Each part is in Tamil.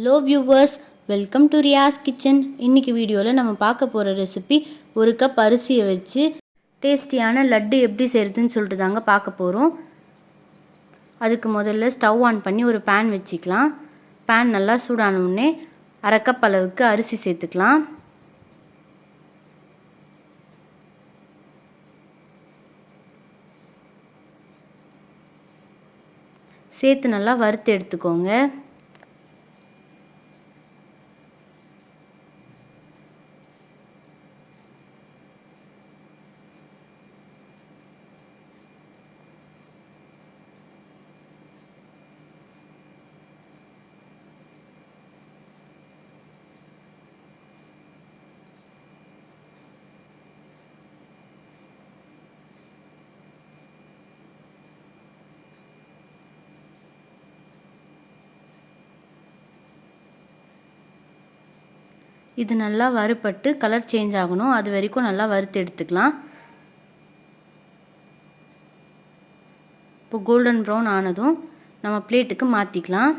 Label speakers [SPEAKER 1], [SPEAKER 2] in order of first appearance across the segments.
[SPEAKER 1] Hello viewers welcome to Riyas kitchen இன்னைக்கு வீடியோவில் நம்ம பார்க்க போகிற ரெசிபி ஒரு கப் அரிசியை வச்சு டேஸ்டியான லட்டு எப்படி செய்கிறதுன்னு சொல்லிட்டு தாங்க பார்க்க போகிறோம் அதுக்கு முதல்ல ஸ்டவ் ஆன் பண்ணி ஒரு பேன் வச்சுக்கலாம். பேன் நல்லா சூடான உடனே அரை கப் அளவுக்கு அரிசி சேர்த்துக்கலாம். சேர்த்து நல்லா வறுத்து எடுத்துக்கோங்க. இது நல்லா வறுபட்டு கலர் சேஞ்ச் ஆகணும். அது வரைக்கும் நல்லா வறுத்து எடுத்துக்கலாம். இப்போ கோல்டன் ப்ரௌன் ஆனதும் நம்ம பிளேட்டுக்கு மாற்றிக்கலாம்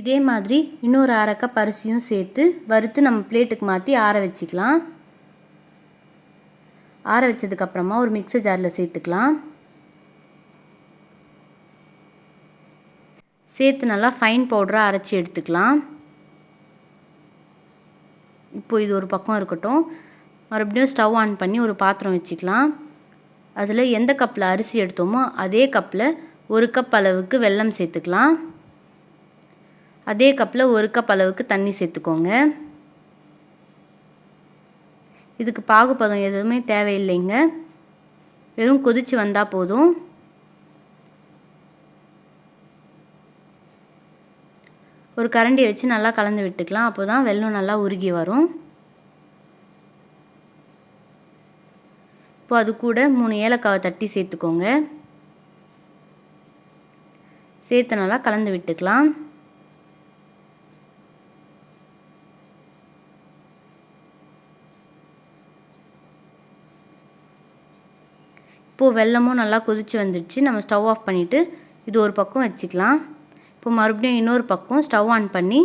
[SPEAKER 1] இதே மாதிரி இன்னொரு அரை கப் அரிசியும் சேர்த்து வறுத்து நம்ம பிளேட்டுக்கு மாற்றி ஆற வச்சுக்கலாம். ஆற வச்சதுக்கப்புறமா ஒரு மிக்சர் ஜாரில் சேர்த்துக்கலாம். சேர்த்து நல்லா ஃபைன் பவுடராக அரைச்சி எடுத்துக்கலாம். இப்போ இது ஒரு பக்கம் இருக்கட்டும். மறுபடியும் ஸ்டவ் ஆன் பண்ணி ஒரு பாத்திரம் வச்சுக்கலாம். அதில் எந்த கப்பில் அரிசி எடுத்தோமோ அதே கப்பில் ஒரு கப் அளவுக்கு வெல்லம் சேர்த்துக்கலாம். அதே கப்பில் ஒரு கப் அளவுக்கு தண்ணி சேர்த்துக்கோங்க. இதுக்கு பாகுபதம் எதுவுமே தேவையில்லைங்க. வெறும் கொதித்து வந்தால் போதும். ஒரு கரண்டியை வச்சு நல்லா கலந்து விட்டுக்கலாம். அப்போ தான் வெல்லம் நல்லா உருகி வரும். இப்போ அது கூட மூணு ஏலக்காவை தட்டி சேர்த்துக்கோங்க. சேர்த்து நல்லா கலந்து விட்டுக்கலாம். இப்போது வெல்லமும் நல்லா கொதித்து வந்துடுச்சு. நம்ம ஸ்டவ் ஆஃப் பண்ணிவிட்டு இது ஒரு பக்கம் வச்சுக்கலாம். இப்போ மறுபடியும் இன்னொரு பக்கம் ஸ்டவ் ஆன் பண்ணி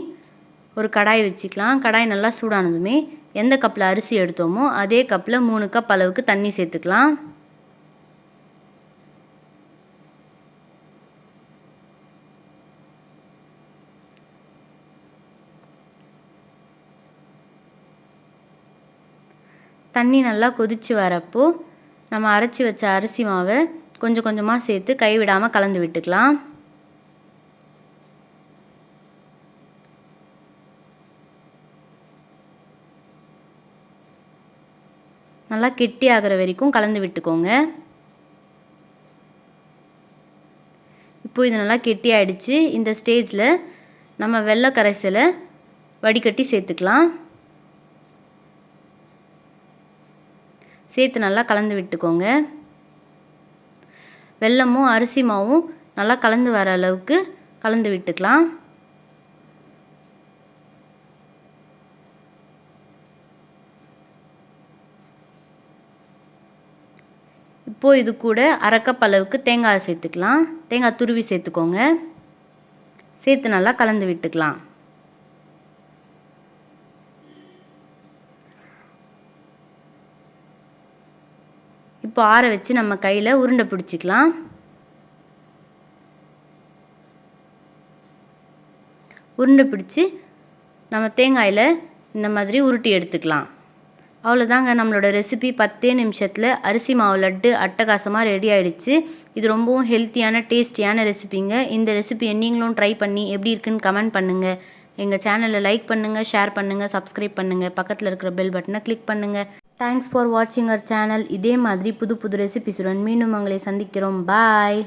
[SPEAKER 1] ஒரு கடாய் வச்சுக்கலாம். கடாய் நல்லா சூடானதுமே எந்த கப்பில் அரிசி எடுத்தோமோ அதே கப்பில் மூணு கப் அளவுக்கு தண்ணி சேர்த்துக்கலாம். தண்ணி நல்லா கொதித்து வரப்போ நம்ம அரைச்சி வச்ச அரிசி மாவை கொஞ்சம் கொஞ்சமாக சேர்த்து கைவிடாமல் கலந்து விட்டுக்கலாம். நல்லா கெட்டி ஆகிற வரைக்கும் கலந்து விட்டுக்கோங்க. இப்போ இது நல்லா கெட்டி ஆகிடுச்சு இந்த ஸ்டேஜில் நம்ம வெள்ளை கரைசலை வடிகட்டி சேர்த்துக்கலாம். சேர்த்து நல்லா கலந்து விட்டுக்கோங்க. வெல்லமும் அரிசி மாவும் நல்லா கலந்து வர அளவுக்கு கலந்து விட்டுக்கலாம். இப்போது இது கூட அரைக்கப் அளவுக்கு தேங்காய் சேர்த்துக்கலாம். தேங்காய் துருவி சேர்த்துக்கோங்க. சேர்த்து நல்லா கலந்து விட்டுக்கலாம். இப்போ ஆற வச்சு நம்ம கையில் உருண்டை பிடிச்சிக்கலாம். உருண்டை பிடிச்சி நம்ம தேங்காயில் இந்த மாதிரி உருட்டி எடுத்துக்கலாம். அவ்வளோதாங்க நம்மளோட ரெசிபி பத்தே நிமிஷத்தில் அரிசி மாவு லட்டு அட்டகாசமாக ரெடி ஆகிடுச்சு இது ரொம்பவும் ஹெல்த்தியான டேஸ்டியான ரெசிபிங்க இந்த ரெசிபியை நீங்களும் ட்ரை பண்ணி எப்படி இருக்குன்னு கமெண்ட் பண்ணுங்கள் எங்கள் சேனலை லைக் பண்ணுங்கள் ஷேர் பண்ணுங்கள் சப்ஸ்கிரைப் பண்ணுங்கள் பக்கத்தில் இருக்கிற பெல் பட்டனை கிளிக் பண்ணுங்கள் தேங்க்ஸ் ஃபார் வாட்சிங் அவர் சேனல் இதே மாதிரி புது புது ரெசிபிஸுடன் மீண்டும் உங்களை சந்திக்கிறோம். பாய்